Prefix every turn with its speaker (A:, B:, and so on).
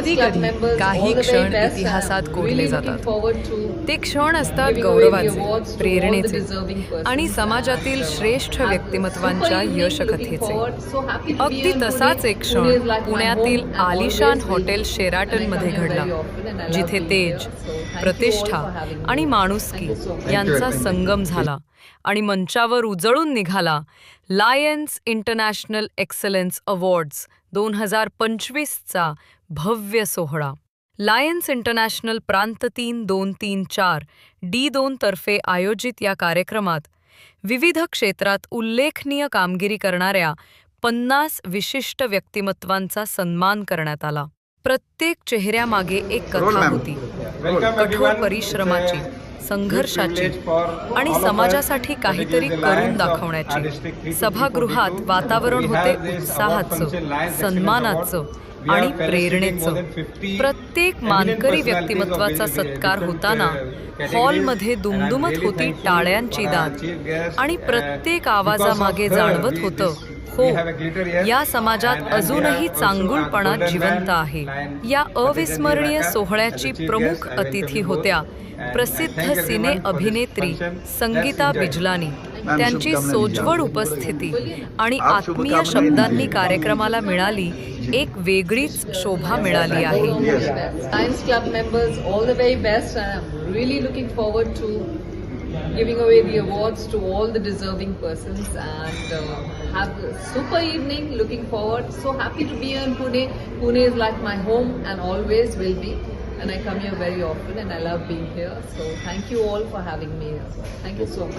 A: कधी कधी काही क्षण इतिहासात कोरले जातात. ते क्षण असतात गौरवाचे प्रेरणेचे आणि समाजातील श्रेष्ठ व्यक्तिमत्वांच्या यशकथेचे. अगदी तसाच एक क्षण पुण्यातील आलिशान हॉटेल शेराटनमध्ये घडला जिथे तेज प्रतिष्ठा आणि माणुसकी यांचा संगम झाला आणि मंचावर उजळून निघाला लायन्स इंटरनॅशनल एक्सलन्स अवॉर्ड्स. दोन हजार पंचवीसचा भव्य सोहळा. लायन्स इंटरनॅशनल प्रांत तीन दोन तीन चार डी दोन तर्फे आयोजित या कार्यक्रमात विविध क्षेत्रात उल्लेखनीय कामगिरी करणाऱ्या पन्नास विशिष्ट व्यक्तिमत्वांचा सन्मान करण्यात आला. प्रत्येक चेहऱ्यामागे एक कथा होती. कठोर परिश्रमाची. संघर्षाची आणि समाजासाठी काहीतरी करून दाखवण्याची. सभागृहात वातावरण होते उत्साहाचं सन्मानाचं आणि प्रेरणेचं. प्रत्येक मानकरी व्यक्तिमत्वाचा सत्कार होताना हॉलमध्ये दुमदुमत होती टाळ्यांची दाद आणि प्रत्येक आवाजामागे जाणवत होतं हो या समाजात अजूनही चांगुलपणा जिवंत आहे. या अविस्मरणीय सोहळ्याची प्रमुख अतिथी होत्या. प्रसिद्ध सिने अभिनेत्री संगीता बिजलानी. त्यांची सोज्वळ उपस्थिती आणि आत्मीय शब्दांनी कार्यक्रमाला मिळाली. एक वेगळीच शोभा मिळाली आहे.
B: Lions Club members, all the very best, and I'm really looking forward to giving away the awards to all the deserving persons and uh, have a super evening. Looking forward. So happy to be here in Pune. Pune is like my home and always will be. And I come here very often and I love being here. So thank you all for having me here. Thank you so much.